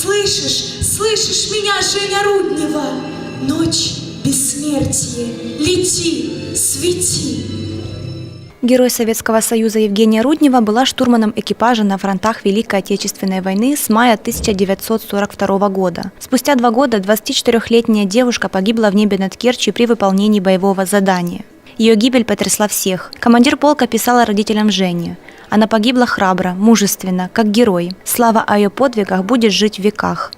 Слышишь, слышишь меня, Женя Руднева? Ночь, бессмертие, лети, свети. Герой Советского Союза Евгения Руднева была штурманом экипажа на фронтах Великой Отечественной войны с мая 1942 года. Спустя два года 24-летняя девушка погибла в небе над Керчью при выполнении боевого задания. Ее гибель потрясла всех. Командир полка писала родителям Жени. Она погибла храбро, мужественно, как герой. Слава о ее подвигах будет жить в веках.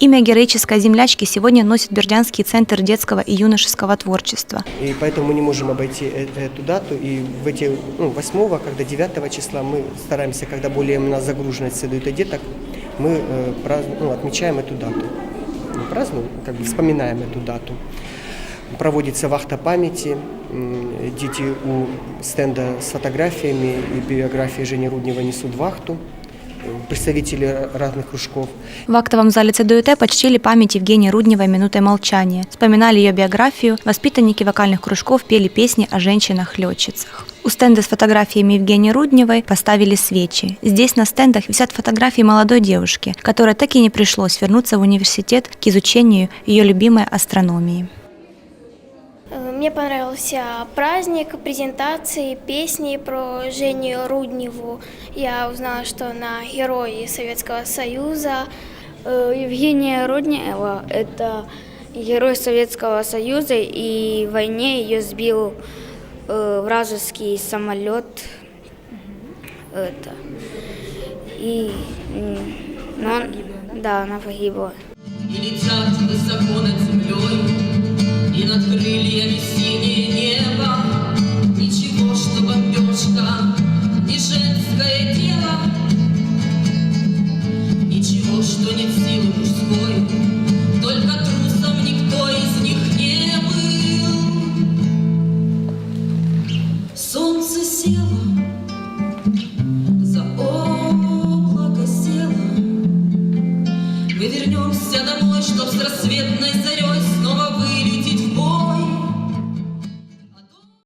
Имя героической землячки сегодня носит Бердянский центр детского и юношеского творчества. И поэтому мы не можем обойти э- эту дату. И в эти, ну, 8 когда 9 числа мы стараемся, когда более у нас загруженность следует и деток, мы э, празну- ну, отмечаем эту дату. Не празднуем, как бы вспоминаем эту дату. Проводится вахта памяти. Дети у стенда с фотографиями и биографией Жени Руднева несут вахту. Э, Представители разных кружков. В актовом зале ЦДУТ почтили память Евгении Рудневой минутой молчания. Вспоминали ее биографию, воспитанники вокальных кружков пели песни о женщинах-летчицах. У стенда с фотографиями Евгении Рудневой поставили свечи. Здесь на стендах висят фотографии молодой девушки, которой так и не пришлось вернуться в университет к изучению ее любимой астрономии. Мне понравился праздник, презентации, песни про Женю Рудневу. Я узнала, что она герой Советского Союза. Э, Евгения Руднева – это герой Советского Союза, и в войне ее сбил э, вражеский самолет. Это. И но он- да, она погибла. И летят высоко над землей, И над крыльями Только трусом никто из них не был. Солнце село, за облако село, мы вернемся домой, чтоб с рассветной